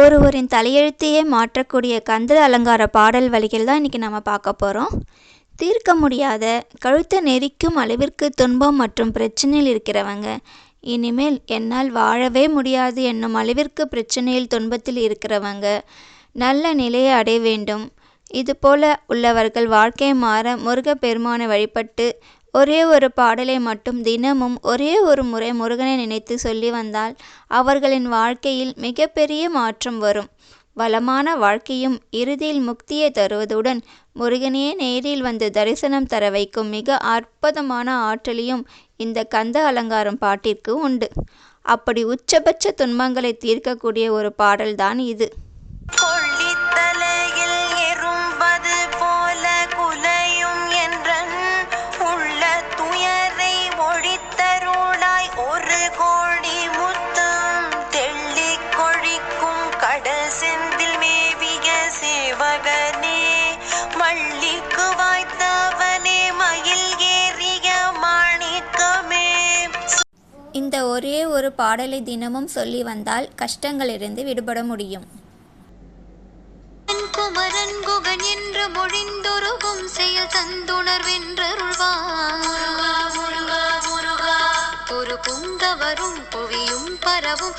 ஒருவரின் தலையெழுத்தையே மாற்றக்கூடிய கந்த அலங்கார பாடல் வழிகள் தான் இன்றைக்கி நம்ம பார்க்க போகிறோம் தீர்க்க முடியாத கழுத்தை நெரிக்கும் அளவிற்கு துன்பம் மற்றும் பிரச்சனையில் இருக்கிறவங்க. இனிமேல் என்னால் வாழவே முடியாது என்னும் அளவிற்கு பிரச்சனையில் துன்பத்தில் இருக்கிறவங்க. நல்ல நிலையை அடைய வேண்டும். இதுபோல உள்ளவர்கள் வாழ்க்கை மாற முருகப்பெருமானை வழிபட்டு ஒரே ஒரு பாடலை மட்டும் தினமும் ஒரே ஒரு முறை முருகனை நினைத்து சொல்லி வந்தால் அவர்களின் வாழ்க்கையில் மிகப்பெரிய மாற்றம் வரும். வளமான வாழ்க்கையும் இறுதியில் முக்தியை தருவதுடன் முருகனையே நேரில் வந்து தரிசனம் தர வைக்கும் மிக அற்புதமான ஆற்றலையும் இந்த கந்த அலங்காரம் பாட்டிற்கு உண்டு. அப்படி உச்சபட்ச துன்பங்களை தீர்க்கக்கூடிய ஒரு பாடல்தான் இது. மல்லிக்கு வாய்த்தவனே மயில் ஏறிய மாணிக்கமே. இந்த ஒரே ஒரு பாடலை தினமும் சொல்லி வந்தால் கஷ்டங்களிலிருந்து விடுபட முடியும். குமரன் குகன் என்று மொழிந்தொருகும் செயல் தந்துணர்வென்றருள்வார் ஒரு புங்கவரும் புவியும் பரவும்